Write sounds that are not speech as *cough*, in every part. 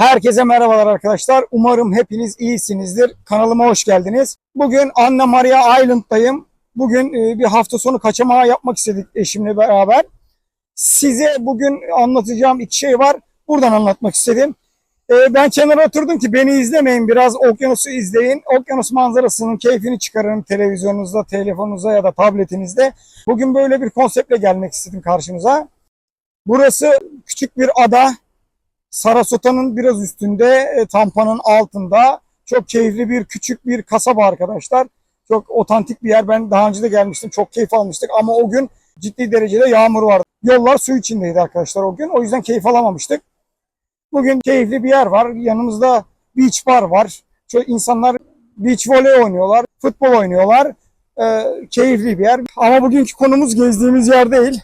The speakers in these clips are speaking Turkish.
Herkese merhabalar arkadaşlar. Umarım hepiniz iyisinizdir. Kanalıma hoş geldiniz. Bugün Anna Maria Island'dayım. Bugün e, bir hafta sonu kaçamağı yapmak istedik eşimle beraber. Size bugün anlatacağım iki şey var. Buradan anlatmak istedim. E, Ben kenara oturdum ki beni izlemeyin. Biraz okyanusu izleyin. Okyanus manzarasının keyfini çıkarın televizyonunuzda, telefonunuzda ya da tabletinizde. Bugün böyle bir konseptle gelmek istedim karşınıza. Burası küçük bir ada. Sarasota'nın biraz üstünde, e, Tampa'nın altında. Çok keyifli bir küçük bir kasaba arkadaşlar. Çok otantik bir yer. Ben daha önce de gelmiştim. Çok keyif almıştık ama o gün ciddi derecede yağmur vardı. Yollar su içindeydi arkadaşlar o gün. O yüzden keyif alamamıştık. Bugün keyifli bir yer var. Yanımızda beach bar var. Çok insanlar beach volley oynuyorlar, futbol oynuyorlar. Ee, keyifli bir yer. Ama bugünkü konumuz gezdiğimiz yer değil.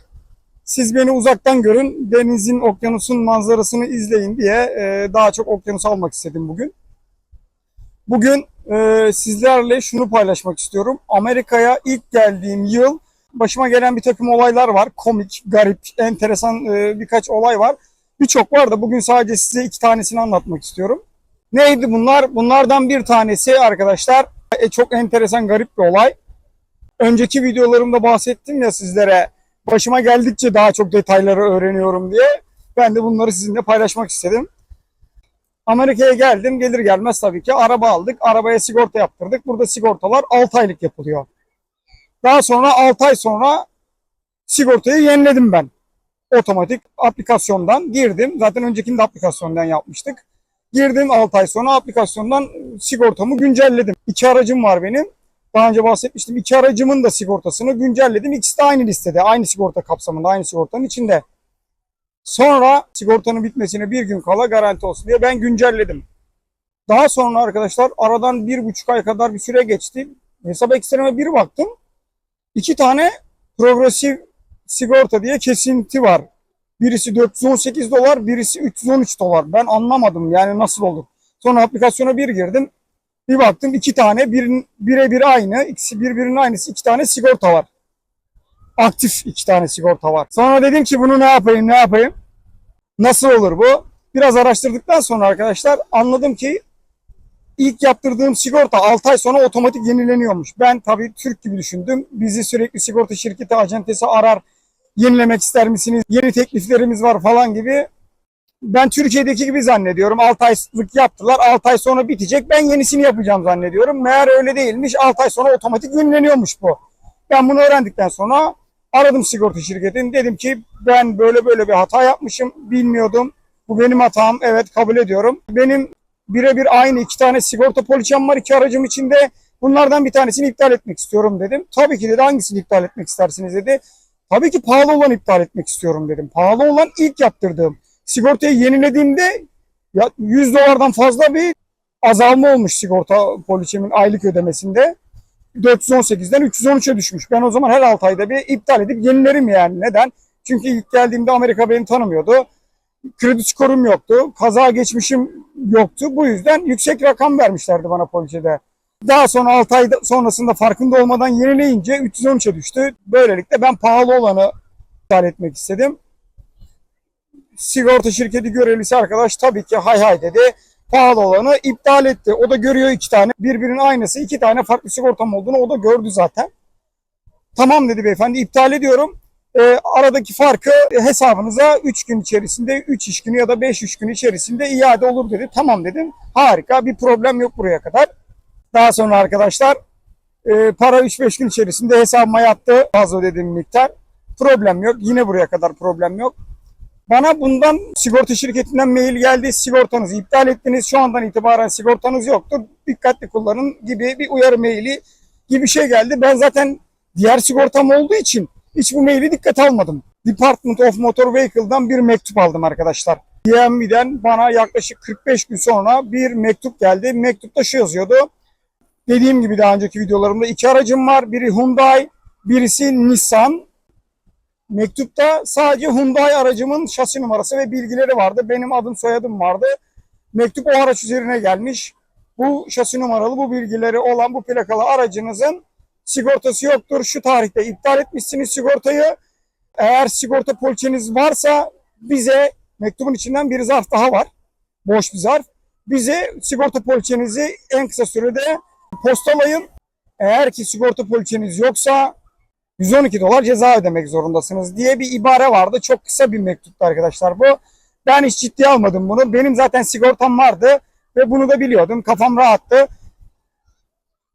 Siz beni uzaktan görün, denizin, okyanusun manzarasını izleyin diye e, daha çok okyanus almak istedim bugün. Bugün e, sizlerle şunu paylaşmak istiyorum. Amerika'ya ilk geldiğim yıl başıma gelen bir takım olaylar var. Komik, garip, enteresan e, birkaç olay var. Birçok var da bugün sadece size iki tanesini anlatmak istiyorum. Neydi bunlar? Bunlardan bir tanesi arkadaşlar e, çok enteresan, garip bir olay. Önceki videolarımda bahsettim ya sizlere başıma geldikçe daha çok detayları öğreniyorum diye. Ben de bunları sizinle paylaşmak istedim. Amerika'ya geldim. Gelir gelmez tabii ki araba aldık. Arabaya sigorta yaptırdık. Burada sigortalar 6 aylık yapılıyor. Daha sonra 6 ay sonra sigortayı yeniledim ben. Otomatik aplikasyondan girdim. Zaten öncekini de aplikasyondan yapmıştık. Girdim 6 ay sonra aplikasyondan sigortamı güncelledim. İki aracım var benim. Daha önce bahsetmiştim. İki aracımın da sigortasını güncelledim. İkisi de aynı listede. Aynı sigorta kapsamında. Aynı sigortanın içinde. Sonra sigortanın bitmesine bir gün kala garanti olsun diye ben güncelledim. Daha sonra arkadaşlar aradan bir buçuk ay kadar bir süre geçti. Hesap ekstreme bir baktım. İki tane progresif sigorta diye kesinti var. Birisi 418 dolar, birisi 313 dolar. Ben anlamadım yani nasıl olur. Sonra aplikasyona bir girdim. Bir baktım iki tane birin, birebir aynı, ikisi birbirinin aynısı iki tane sigorta var. Aktif iki tane sigorta var. Sonra dedim ki bunu ne yapayım ne yapayım? Nasıl olur bu? Biraz araştırdıktan sonra arkadaşlar anladım ki ilk yaptırdığım sigorta 6 ay sonra otomatik yenileniyormuş. Ben tabii Türk gibi düşündüm. Bizi sürekli sigorta şirketi acentesi arar. Yenilemek ister misiniz? Yeni tekliflerimiz var falan gibi. Ben Türkiye'deki gibi zannediyorum. 6 aylık yaptılar. 6 ay sonra bitecek. Ben yenisini yapacağım zannediyorum. Meğer öyle değilmiş. 6 ay sonra otomatik yenileniyormuş bu. Ben bunu öğrendikten sonra aradım sigorta şirketini. Dedim ki ben böyle böyle bir hata yapmışım. Bilmiyordum. Bu benim hatam. Evet kabul ediyorum. Benim birebir aynı iki tane sigorta poliçem var iki aracım içinde. Bunlardan bir tanesini iptal etmek istiyorum dedim. Tabii ki dedi hangisini iptal etmek istersiniz dedi. Tabii ki pahalı olan iptal etmek istiyorum dedim. Pahalı olan ilk yaptırdığım. Sigortayı yenilediğimde ya 100 dolardan fazla bir azalma olmuş sigorta poliçemin aylık ödemesinde. 418'den 313'e düşmüş. Ben o zaman her 6 ayda bir iptal edip yenilerim yani. Neden? Çünkü ilk geldiğimde Amerika beni tanımıyordu. Kredi skorum yoktu. Kaza geçmişim yoktu. Bu yüzden yüksek rakam vermişlerdi bana poliçede. Daha sonra 6 ay sonrasında farkında olmadan yenileyince 313'e düştü. Böylelikle ben pahalı olanı iptal etmek istedim. Sigorta şirketi görevlisi arkadaş tabii ki hay hay dedi. Pahalı olanı iptal etti. O da görüyor iki tane. Birbirinin aynısı iki tane farklı sigortam olduğunu o da gördü zaten. Tamam dedi beyefendi iptal ediyorum. E, aradaki farkı hesabınıza 3 gün içerisinde, 3 iş günü ya da 5 iş günü içerisinde iade olur dedi. Tamam dedim. Harika bir problem yok buraya kadar. Daha sonra arkadaşlar e, para 3-5 gün içerisinde hesabıma yattı fazla ödediğim miktar. Problem yok. Yine buraya kadar problem yok. Bana bundan sigorta şirketinden mail geldi. Sigortanızı iptal ettiniz. Şu andan itibaren sigortanız yoktur. Dikkatli kullanın gibi bir uyarı maili gibi şey geldi. Ben zaten diğer sigortam olduğu için hiç bu maili dikkate almadım. Department of Motor Vehicle'dan bir mektup aldım arkadaşlar. DMV'den bana yaklaşık 45 gün sonra bir mektup geldi. Mektupta şu yazıyordu. Dediğim gibi daha önceki videolarımda iki aracım var. Biri Hyundai, birisi Nissan. Mektupta sadece Hyundai aracımın şasi numarası ve bilgileri vardı. Benim adım soyadım vardı. Mektup o araç üzerine gelmiş. Bu şasi numaralı bu bilgileri olan bu plakalı aracınızın sigortası yoktur. Şu tarihte iptal etmişsiniz sigortayı. Eğer sigorta poliçeniz varsa bize mektubun içinden bir zarf daha var. boş bir zarf. Bize sigorta poliçenizi en kısa sürede postalayın. Eğer ki sigorta poliçeniz yoksa 112 dolar ceza ödemek zorundasınız diye bir ibare vardı. Çok kısa bir mektuptu arkadaşlar bu. Ben hiç ciddiye almadım bunu. Benim zaten sigortam vardı ve bunu da biliyordum. Kafam rahattı.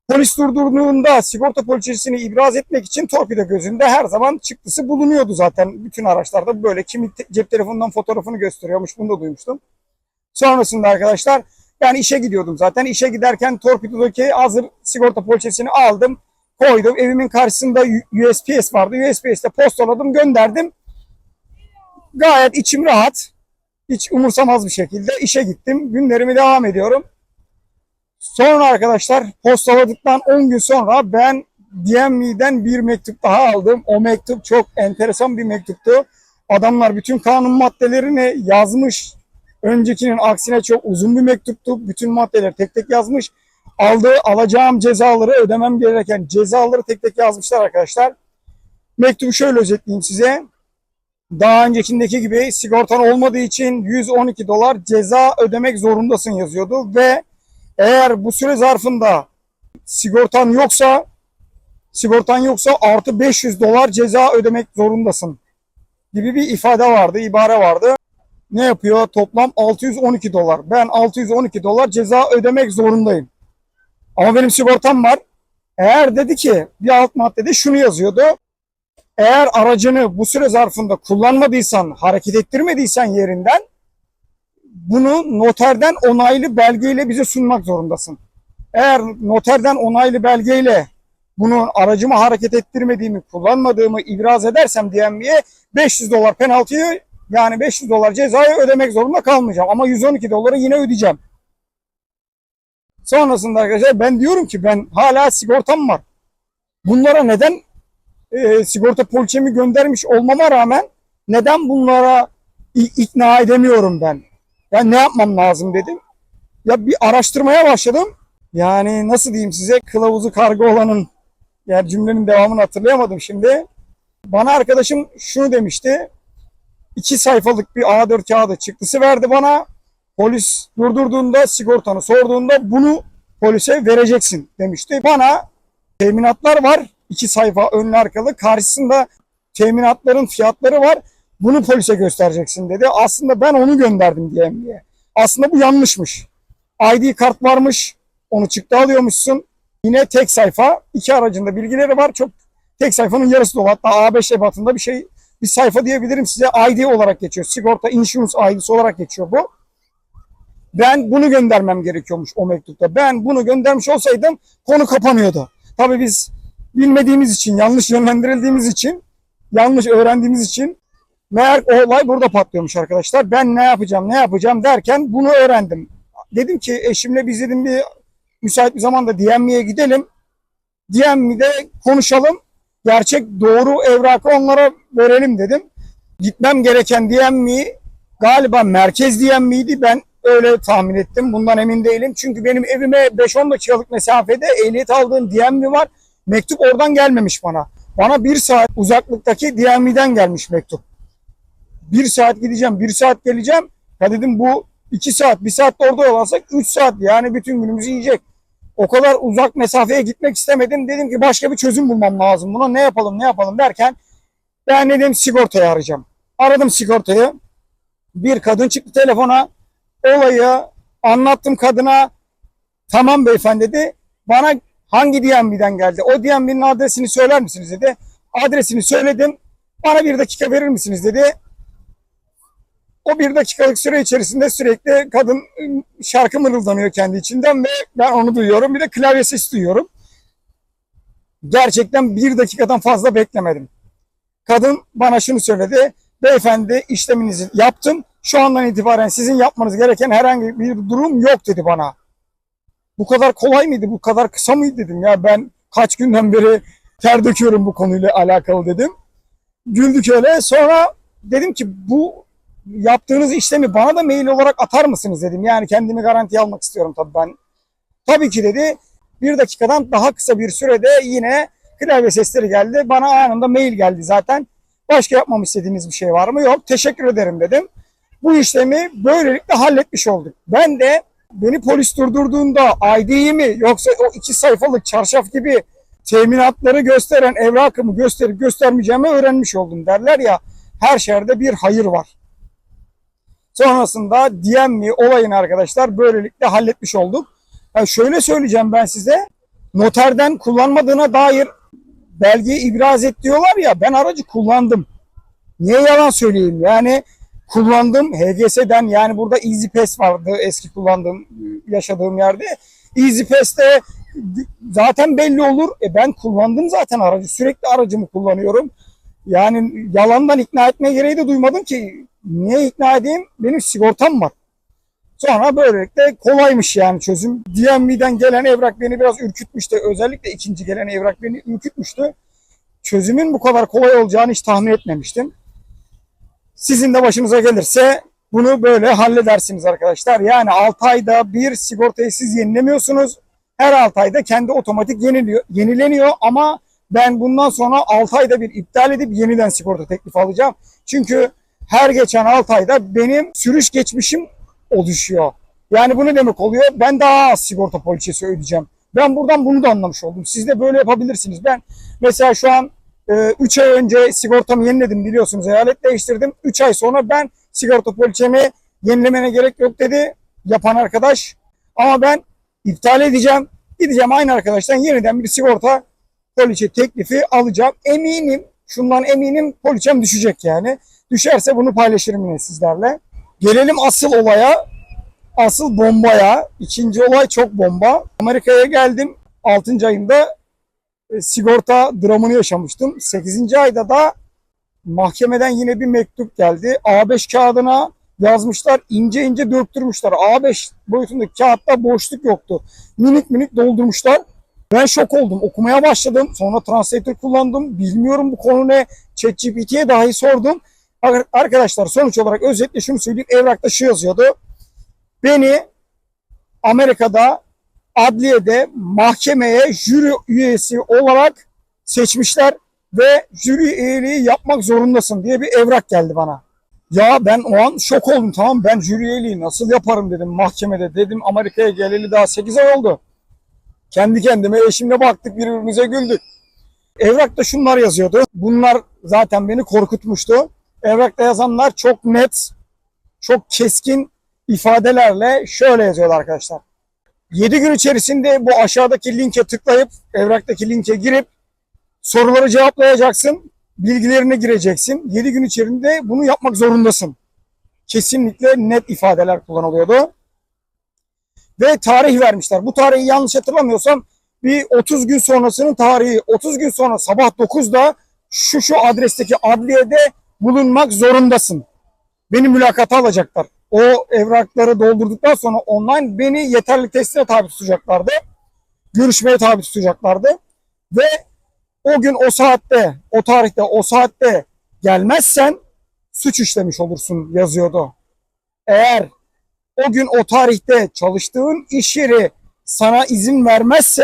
Polis durdurduğunda sigorta poliçesini ibraz etmek için torpido gözünde her zaman çıktısı bulunuyordu zaten. Bütün araçlarda böyle kimi cep telefonundan fotoğrafını gösteriyormuş. Bunu da duymuştum. Sonrasında arkadaşlar ben işe gidiyordum zaten. İşe giderken torpidodaki hazır sigorta poliçesini aldım. Koydum. Evimin karşısında USPS vardı. USPS'te postaladım gönderdim. Gayet içim rahat. Hiç umursamaz bir şekilde işe gittim. Günlerimi devam ediyorum. Sonra arkadaşlar postaladıktan 10 gün sonra ben DMV'den bir mektup daha aldım. O mektup çok enteresan bir mektuptu. Adamlar bütün kanun maddelerini yazmış. Öncekinin aksine çok uzun bir mektuptu. Bütün maddeleri tek tek yazmış. Aldığı alacağım cezaları ödemem gereken cezaları tek tek yazmışlar arkadaşlar. Mektubu şöyle özetleyeyim size. Daha öncekindeki gibi sigortan olmadığı için 112 dolar ceza ödemek zorundasın yazıyordu ve eğer bu süre zarfında sigortan yoksa sigortan yoksa artı 500 dolar ceza ödemek zorundasın gibi bir ifade vardı, ibare vardı. Ne yapıyor? Toplam 612 dolar. Ben 612 dolar ceza ödemek zorundayım. Ama benim sigortam var. Eğer dedi ki bir alt maddede şunu yazıyordu. Eğer aracını bu süre zarfında kullanmadıysan, hareket ettirmediysen yerinden bunu noterden onaylı belgeyle bize sunmak zorundasın. Eğer noterden onaylı belgeyle bunu aracımı hareket ettirmediğimi, kullanmadığımı ibraz edersem DMV'ye 500 dolar penaltıyı yani 500 dolar cezayı ödemek zorunda kalmayacağım. Ama 112 doları yine ödeyeceğim. Sonrasında arkadaşlar ben diyorum ki ben hala sigortam var. Bunlara neden e, sigorta poliçemi göndermiş olmama rağmen neden bunlara ikna edemiyorum ben? Ya ne yapmam lazım dedim. Ya bir araştırmaya başladım. Yani nasıl diyeyim size kılavuzu kargo olanın yani cümlenin devamını hatırlayamadım şimdi. Bana arkadaşım şunu demişti. İki sayfalık bir A4 kağıdı çıktısı verdi bana. Polis durdurduğunda sigortanı sorduğunda bunu polise vereceksin demişti. Bana teminatlar var. iki sayfa önlü arkalı. Karşısında teminatların fiyatları var. Bunu polise göstereceksin dedi. Aslında ben onu gönderdim diye. Aslında bu yanlışmış. ID kart varmış. Onu çıktı alıyormuşsun. Yine tek sayfa. iki aracında bilgileri var. Çok tek sayfanın yarısı dolu. Hatta A5 ebatında bir şey bir sayfa diyebilirim size. ID olarak geçiyor. Sigorta Insurance ID'si olarak geçiyor bu. Ben bunu göndermem gerekiyormuş o mektupta. Ben bunu göndermiş olsaydım konu kapanıyordu. Tabii biz bilmediğimiz için, yanlış yönlendirildiğimiz için, yanlış öğrendiğimiz için meğer o olay burada patlıyormuş arkadaşlar. Ben ne yapacağım, ne yapacağım derken bunu öğrendim. Dedim ki eşimle biz dedim bir müsait bir zamanda DMV'ye gidelim. DMV'de konuşalım. Gerçek doğru evrakı onlara verelim dedim. Gitmem gereken DMV galiba merkez DMV'ydi. Ben öyle tahmin ettim. Bundan emin değilim. Çünkü benim evime 5-10 dakikalık mesafede ehliyet aldığım DMV var. Mektup oradan gelmemiş bana. Bana bir saat uzaklıktaki DMV'den gelmiş mektup. Bir saat gideceğim, bir saat geleceğim. Ya dedim bu iki saat, bir saat de orada olansak üç saat yani bütün günümüzü yiyecek. O kadar uzak mesafeye gitmek istemedim. Dedim ki başka bir çözüm bulmam lazım. Buna ne yapalım, ne yapalım derken ben dedim sigortayı arayacağım. Aradım sigortayı. Bir kadın çıktı telefona. Olayı anlattım kadına. Tamam beyefendi dedi. Bana hangi DMV'den geldi? O DMV'nin adresini söyler misiniz dedi. Adresini söyledim. Bana bir dakika verir misiniz dedi. O bir dakikalık süre içerisinde sürekli kadın ıı, şarkı mırıldanıyor kendi içinden ve ben onu duyuyorum. Bir de klavye sesi duyuyorum. Gerçekten bir dakikadan fazla beklemedim. Kadın bana şunu söyledi. Beyefendi işleminizi yaptım. Şu andan itibaren sizin yapmanız gereken herhangi bir durum yok dedi bana. Bu kadar kolay mıydı? Bu kadar kısa mıydı dedim ya. Ben kaç günden beri ter döküyorum bu konuyla alakalı dedim. Güldük öyle. Sonra dedim ki bu yaptığınız işlemi bana da mail olarak atar mısınız dedim. Yani kendimi garantiye almak istiyorum tabii ben. Tabii ki dedi. Bir dakikadan daha kısa bir sürede yine klavye sesleri geldi. Bana anında mail geldi zaten. Başka yapmam istediğiniz bir şey var mı? Yok. Teşekkür ederim dedim. Bu işlemi böylelikle halletmiş olduk. Ben de beni polis durdurduğunda ID'yi yoksa o iki sayfalık çarşaf gibi teminatları gösteren evrakımı gösterip göstermeyeceğimi öğrenmiş oldum derler ya her şerde bir hayır var. Sonrasında DMV olayını arkadaşlar böylelikle halletmiş olduk. Yani şöyle söyleyeceğim ben size. Noterden kullanmadığına dair belgeyi ibraz et diyorlar ya ben aracı kullandım. Niye yalan söyleyeyim? Yani kullandım HGS'den yani burada Easy Pass vardı eski kullandığım yaşadığım yerde. Easy Pass'te zaten belli olur. E ben kullandım zaten aracı. Sürekli aracımı kullanıyorum. Yani yalandan ikna etme gereği de duymadım ki. Niye ikna edeyim? Benim sigortam var. Sonra böylelikle kolaymış yani çözüm. DMV'den gelen evrak beni biraz ürkütmüştü. Özellikle ikinci gelen evrak beni ürkütmüştü. Çözümün bu kadar kolay olacağını hiç tahmin etmemiştim. Sizin de başınıza gelirse bunu böyle halledersiniz arkadaşlar. Yani 6 ayda bir sigortayı siz yenilemiyorsunuz. Her 6 ayda kendi otomatik yeniliyor, yenileniyor ama ben bundan sonra 6 ayda bir iptal edip yeniden sigorta teklifi alacağım. Çünkü her geçen 6 ayda benim sürüş geçmişim oluşuyor. Yani bu ne demek oluyor? Ben daha az sigorta poliçesi ödeyeceğim. Ben buradan bunu da anlamış oldum. Siz de böyle yapabilirsiniz. Ben mesela şu an 3 ay önce sigortamı yeniledim biliyorsunuz. Eyalet değiştirdim. 3 ay sonra ben sigorta poliçemi yenilemene gerek yok dedi yapan arkadaş. Ama ben iptal edeceğim. Gideceğim aynı arkadaştan yeniden bir sigorta poliçe teklifi alacağım. Eminim, şundan eminim poliçem düşecek yani. Düşerse bunu paylaşırım yine sizlerle. Gelelim asıl olaya, asıl bombaya. İkinci olay çok bomba. Amerika'ya geldim 6. ayında sigorta dramını yaşamıştım. 8. ayda da mahkemeden yine bir mektup geldi. A5 kağıdına yazmışlar, ince ince döktürmüşler. A5 boyutundaki kağıtta boşluk yoktu. Minik minik doldurmuşlar. Ben şok oldum. Okumaya başladım. Sonra translator kullandım. Bilmiyorum bu konu ne. ChatGPT'ye dahi sordum. Arkadaşlar sonuç olarak özetle şunu söyleyeyim. Evrakta şu yazıyordu. Beni Amerika'da adliyede mahkemeye jüri üyesi olarak seçmişler ve jüri üyeliği yapmak zorundasın diye bir evrak geldi bana. Ya ben o an şok oldum tamam ben jüri üyeliği nasıl yaparım dedim mahkemede dedim Amerika'ya geleli daha 8 ay oldu. Kendi kendime eşimle baktık birbirimize güldük. Evrakta şunlar yazıyordu. Bunlar zaten beni korkutmuştu. Evrakta yazanlar çok net, çok keskin ifadelerle şöyle yazıyorlar arkadaşlar. 7 gün içerisinde bu aşağıdaki linke tıklayıp evraktaki linke girip soruları cevaplayacaksın. Bilgilerini gireceksin. 7 gün içerisinde bunu yapmak zorundasın. Kesinlikle net ifadeler kullanılıyordu. Ve tarih vermişler. Bu tarihi yanlış hatırlamıyorsam bir 30 gün sonrasının tarihi. 30 gün sonra sabah 9'da şu şu adresteki adliyede bulunmak zorundasın. Beni mülakata alacaklar. O evrakları doldurduktan sonra online beni yeterli testine tabi tutacaklardı. Görüşmeye tabi tutacaklardı. Ve o gün o saatte, o tarihte, o saatte gelmezsen suç işlemiş olursun yazıyordu. Eğer o gün o tarihte çalıştığın iş yeri sana izin vermezse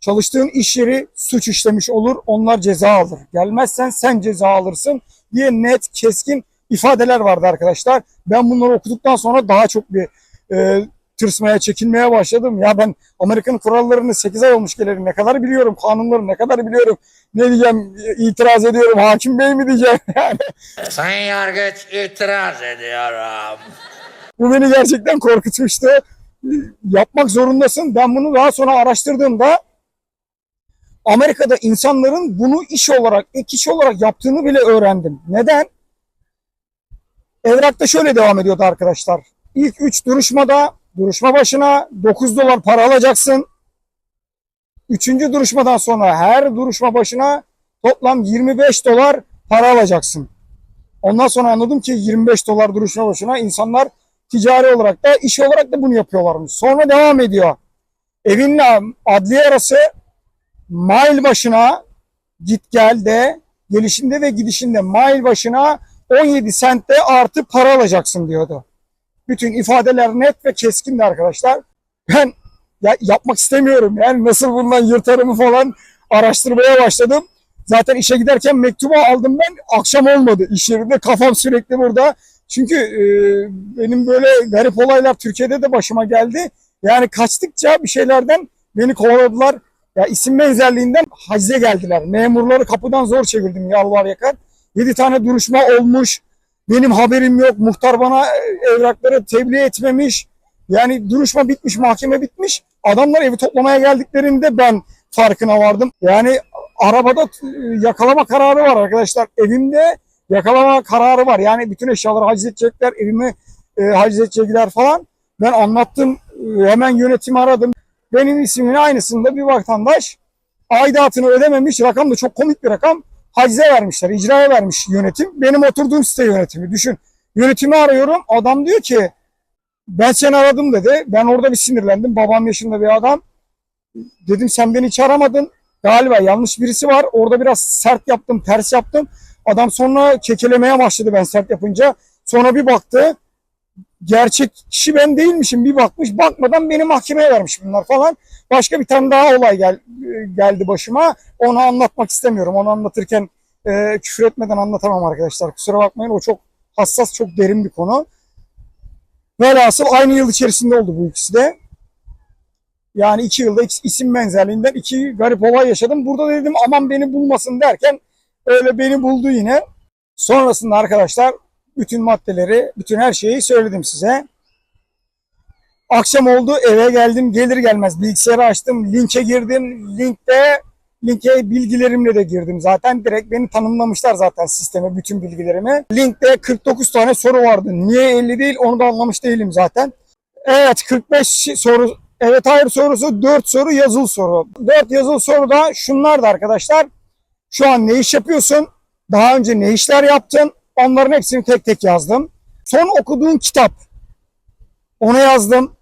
çalıştığın iş yeri suç işlemiş olur. Onlar ceza alır. Gelmezsen sen ceza alırsın diye net, keskin ifadeler vardı arkadaşlar. Ben bunları okuduktan sonra daha çok bir e, tırsmaya, çekinmeye başladım. Ya ben Amerika'nın kurallarını 8 ay olmuş gelelim. Ne kadar biliyorum, kanunları ne kadar biliyorum. Ne diyeceğim, itiraz ediyorum. Hakim Bey mi diyeceğim *laughs* yani. Sayın Yargıç itiraz ediyorum. Bu beni gerçekten korkutmuştu. Yapmak zorundasın. Ben bunu daha sonra araştırdığımda Amerika'da insanların bunu iş olarak, ek iş olarak yaptığını bile öğrendim. Neden? Evrakta şöyle devam ediyordu arkadaşlar. İlk 3 duruşmada duruşma başına 9 dolar para alacaksın. Üçüncü duruşmadan sonra her duruşma başına toplam 25 dolar para alacaksın. Ondan sonra anladım ki 25 dolar duruşma başına insanlar ticari olarak da iş olarak da bunu yapıyorlarmış. Sonra devam ediyor. Evinle adliye arası mile başına git gel de gelişinde ve gidişinde mile başına 17 sentte artı para alacaksın diyordu. Bütün ifadeler net ve keskindi arkadaşlar. Ben ya yapmak istemiyorum. Yani nasıl bundan yırtarımı falan araştırmaya başladım. Zaten işe giderken mektubu aldım ben. Akşam olmadı iş yerinde. Kafam sürekli burada. Çünkü e, benim böyle garip olaylar Türkiye'de de başıma geldi. Yani kaçtıkça bir şeylerden beni kovaladılar. Ya isim benzerliğinden hacize geldiler. Memurları kapıdan zor çevirdim yalvar yakar. Yedi tane duruşma olmuş. Benim haberim yok. Muhtar bana e, evrakları tebliğ etmemiş. Yani duruşma bitmiş, mahkeme bitmiş. Adamlar evi toplamaya geldiklerinde ben farkına vardım. Yani arabada e, yakalama kararı var arkadaşlar. Evimde yakalama kararı var. Yani bütün eşyaları haciz edecekler, evimi e, haciz edecekler falan. Ben anlattım, e, hemen yönetimi aradım. Benim ismimin aynısında bir vatandaş aidatını ödememiş, rakam da çok komik bir rakam. Hacize vermişler, icraya vermiş yönetim. Benim oturduğum site yönetimi, düşün. Yönetimi arıyorum, adam diyor ki ben seni aradım dedi. Ben orada bir sinirlendim, babam yaşında bir adam. Dedim sen beni hiç aramadın. Galiba yanlış birisi var. Orada biraz sert yaptım, ters yaptım. Adam sonra kekelemeye başladı ben sert yapınca. Sonra bir baktı. Gerçek kişi ben değilmişim. Bir bakmış. Bakmadan beni mahkemeye vermiş bunlar falan. Başka bir tane daha olay gel, geldi başıma. Onu anlatmak istemiyorum. Onu anlatırken e, küfür etmeden anlatamam arkadaşlar. Kusura bakmayın. O çok hassas, çok derin bir konu. Velhasıl aynı yıl içerisinde oldu bu ikisi de. Yani iki yılda is- isim benzerliğinden iki garip olay yaşadım. Burada dedim aman beni bulmasın derken öyle beni buldu yine. Sonrasında arkadaşlar bütün maddeleri, bütün her şeyi söyledim size. Akşam oldu eve geldim gelir gelmez bilgisayarı açtım linke girdim linkte linke bilgilerimle de girdim zaten direkt beni tanımlamışlar zaten sisteme bütün bilgilerimi. Linkte 49 tane soru vardı niye 50 değil onu da anlamış değilim zaten. Evet 45 soru evet hayır sorusu 4 soru yazılı soru. 4 yazılı soru da şunlar da arkadaşlar. Şu an ne iş yapıyorsun? Daha önce ne işler yaptın? Onların hepsini tek tek yazdım. Son okuduğun kitap. Onu yazdım.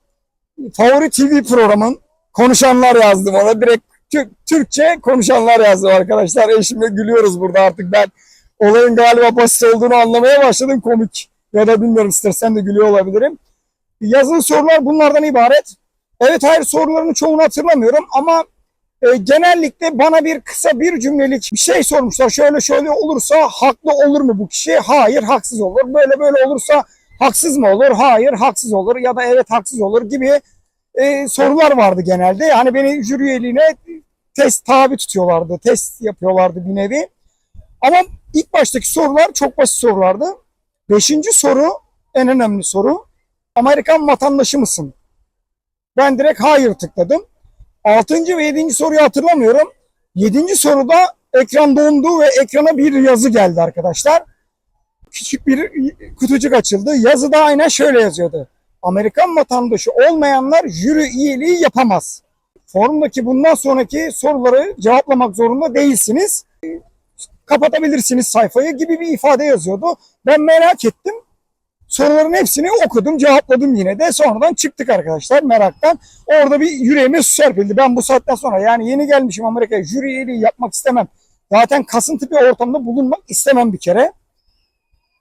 Favori TV programın konuşanlar yazdım ona. Direkt Tü- Türkçe konuşanlar yazdım arkadaşlar. Eşimle gülüyoruz burada artık ben. Olayın galiba basit olduğunu anlamaya başladım komik. Ya da bilmiyorum istersen de gülüyor olabilirim. Yazılı sorular bunlardan ibaret. Evet hayır sorularının çoğunu hatırlamıyorum ama e, genellikle bana bir kısa bir cümlelik bir şey sormuşlar. Şöyle şöyle olursa haklı olur mu bu kişi? Hayır haksız olur. Böyle böyle olursa haksız mı olur? Hayır haksız olur ya da evet haksız olur gibi e, sorular vardı genelde. Yani beni jüri üyeliğine test tabi tutuyorlardı. Test yapıyorlardı bir nevi. Ama ilk baştaki sorular çok basit sorulardı. Beşinci soru en önemli soru. Amerikan vatandaşı mısın? Ben direkt hayır tıkladım. Altıncı ve yedinci soruyu hatırlamıyorum. Yedinci soruda ekran dondu ve ekrana bir yazı geldi arkadaşlar. Küçük bir kutucuk açıldı. Yazıda aynen şöyle yazıyordu. Amerikan vatandaşı olmayanlar jüri üyeliği yapamaz. Forumdaki bundan sonraki soruları cevaplamak zorunda değilsiniz. Kapatabilirsiniz sayfayı gibi bir ifade yazıyordu. Ben merak ettim. Soruların hepsini okudum, cevapladım yine de. Sonradan çıktık arkadaşlar meraktan. Orada bir yüreğime su serpildi. Ben bu saatten sonra yani yeni gelmişim Amerika'ya jüri yapmak istemem. Zaten kasıntı bir ortamda bulunmak istemem bir kere.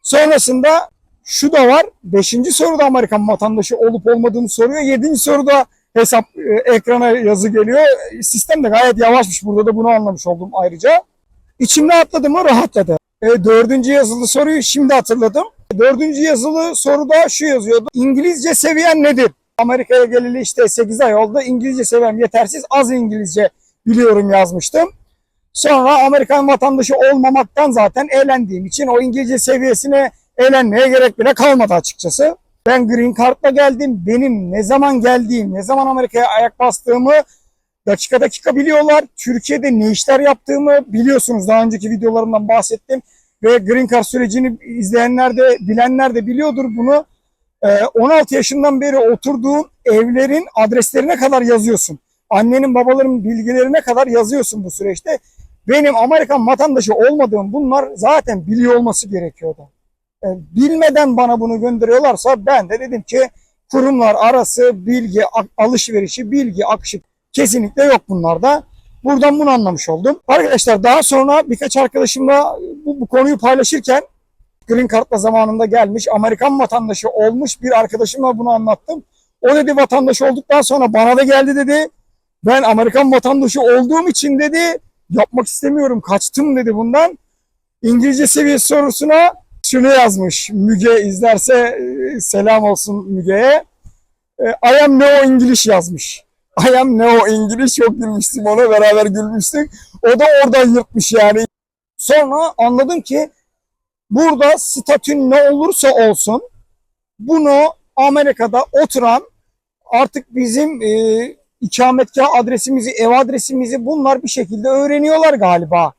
Sonrasında şu da var. Beşinci soruda Amerikan vatandaşı olup olmadığını soruyor. Yedinci soruda hesap e, ekrana yazı geliyor. Sistem de gayet yavaşmış. Burada da bunu anlamış oldum ayrıca. İçimde atladı mı rahatladı. E, dördüncü yazılı soruyu şimdi hatırladım. Dördüncü yazılı soruda şu yazıyordu. İngilizce seviyen nedir? Amerika'ya geleli işte 8 ay oldu. İngilizce seviyem yetersiz. Az İngilizce biliyorum yazmıştım. Sonra Amerikan vatandaşı olmamaktan zaten eğlendiğim için o İngilizce seviyesine eğlenmeye gerek bile kalmadı açıkçası. Ben Green Card'la geldim. Benim ne zaman geldiğim, ne zaman Amerika'ya ayak bastığımı dakika dakika biliyorlar. Türkiye'de ne işler yaptığımı biliyorsunuz. Daha önceki videolarımdan bahsettim. Ve Green Card sürecini izleyenler de, bilenler de biliyordur bunu. Ee, 16 yaşından beri oturduğun evlerin adreslerine kadar yazıyorsun. Annenin babaların bilgilerine kadar yazıyorsun bu süreçte. Benim Amerikan vatandaşı olmadığım bunlar zaten biliyor olması gerekiyordu. Ee, bilmeden bana bunu gönderiyorlarsa ben de dedim ki kurumlar arası bilgi alışverişi, bilgi akışı kesinlikle yok bunlarda. Buradan bunu anlamış oldum. Arkadaşlar daha sonra birkaç arkadaşımla bu, bu konuyu paylaşırken Green Card'la zamanında gelmiş Amerikan vatandaşı olmuş bir arkadaşımla bunu anlattım. O dedi vatandaş olduktan sonra bana da geldi dedi. Ben Amerikan vatandaşı olduğum için dedi yapmak istemiyorum kaçtım dedi bundan. İngilizce seviyesi sorusuna Şunu yazmış. Müge izlerse e, selam olsun Müge'ye. E, I am no English yazmış. I am no English çok gülmüştüm ona beraber gülmüştük. O da oradan yırtmış yani. Sonra anladım ki burada statün ne olursa olsun bunu Amerika'da oturan artık bizim e, ikametgah adresimizi, ev adresimizi bunlar bir şekilde öğreniyorlar galiba.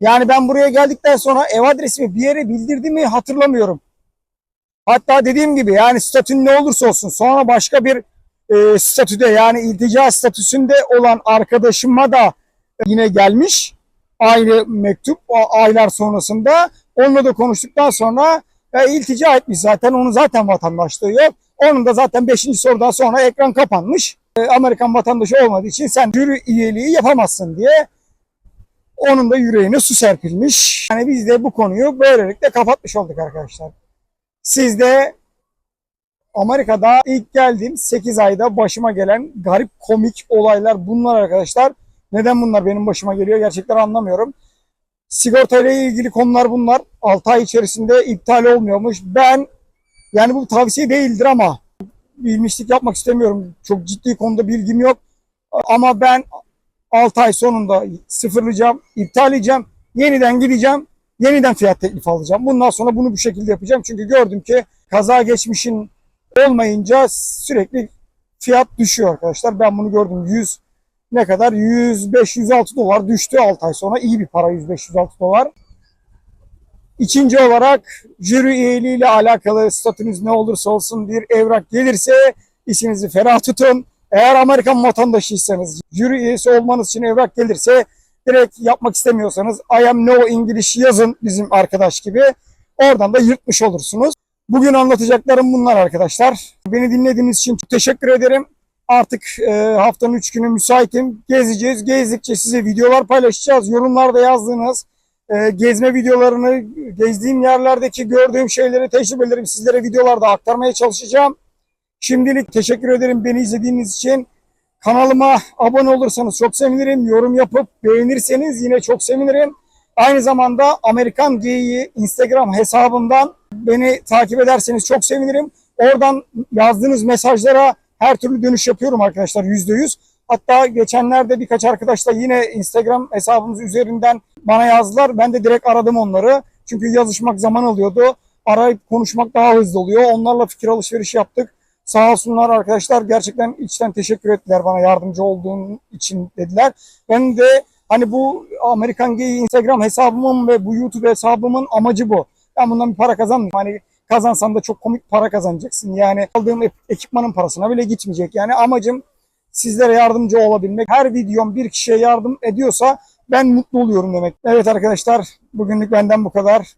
Yani ben buraya geldikten sonra ev adresimi bir yere bildirdi mi hatırlamıyorum. Hatta dediğim gibi yani statün ne olursa olsun sonra başka bir e, statüde yani iltica statüsünde olan arkadaşıma da yine gelmiş aynı mektup aylar sonrasında. Onunla da konuştuktan sonra e, iltica etmiş zaten onun zaten vatandaşlığı yok. Onun da zaten 5. sorudan sonra ekran kapanmış. E, Amerikan vatandaşı olmadığı için sen jüri üyeliği yapamazsın diye onun da yüreğine su serpilmiş. Yani biz de bu konuyu böylelikle kapatmış olduk arkadaşlar. Siz de Amerika'da ilk geldiğim 8 ayda başıma gelen garip komik olaylar bunlar arkadaşlar. Neden bunlar benim başıma geliyor gerçekten anlamıyorum. Sigorta ile ilgili konular bunlar. 6 ay içerisinde iptal olmuyormuş. Ben yani bu tavsiye değildir ama bilmişlik yapmak istemiyorum. Çok ciddi konuda bilgim yok. Ama ben 6 ay sonunda sıfırlayacağım, iptal edeceğim, yeniden gideceğim, yeniden fiyat teklifi alacağım. Bundan sonra bunu bu şekilde yapacağım. Çünkü gördüm ki kaza geçmişin olmayınca sürekli fiyat düşüyor arkadaşlar. Ben bunu gördüm. 100 ne kadar? 105-106 dolar düştü 6 ay sonra. İyi bir para 105-106 dolar. İkinci olarak jüri üyeliğiyle alakalı statünüz ne olursa olsun bir evrak gelirse işinizi ferah tutun. Eğer Amerikan vatandaşıysanız, jüri üyesi olmanız için evrak gelirse direkt yapmak istemiyorsanız I am no English yazın bizim arkadaş gibi. Oradan da yırtmış olursunuz. Bugün anlatacaklarım bunlar arkadaşlar. Beni dinlediğiniz için çok teşekkür ederim. Artık e, haftanın 3 günü müsaitim. Gezeceğiz. Gezdikçe size videolar paylaşacağız. Yorumlarda yazdığınız e, gezme videolarını, gezdiğim yerlerdeki gördüğüm şeyleri, tecrübelerimi sizlere videolarda aktarmaya çalışacağım. Şimdilik teşekkür ederim beni izlediğiniz için. Kanalıma abone olursanız çok sevinirim. Yorum yapıp beğenirseniz yine çok sevinirim. Aynı zamanda Amerikan Geyiği Instagram hesabından beni takip ederseniz çok sevinirim. Oradan yazdığınız mesajlara her türlü dönüş yapıyorum arkadaşlar %100. Hatta geçenlerde birkaç arkadaşla yine Instagram hesabımız üzerinden bana yazdılar. Ben de direkt aradım onları. Çünkü yazışmak zaman alıyordu. Arayıp konuşmak daha hızlı oluyor. Onlarla fikir alışverişi yaptık. Sağ olsunlar arkadaşlar gerçekten içten teşekkür ettiler bana yardımcı olduğun için dediler. Ben de hani bu Amerikan Gay Instagram hesabımın ve bu YouTube hesabımın amacı bu. Ben bundan bir para kazanmıyorum. Hani kazansan da çok komik para kazanacaksın. Yani aldığım ek- ekipmanın parasına bile gitmeyecek. Yani amacım sizlere yardımcı olabilmek. Her videom bir kişiye yardım ediyorsa ben mutlu oluyorum demek. Evet arkadaşlar bugünlük benden bu kadar.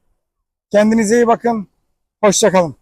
Kendinize iyi bakın. Hoşçakalın.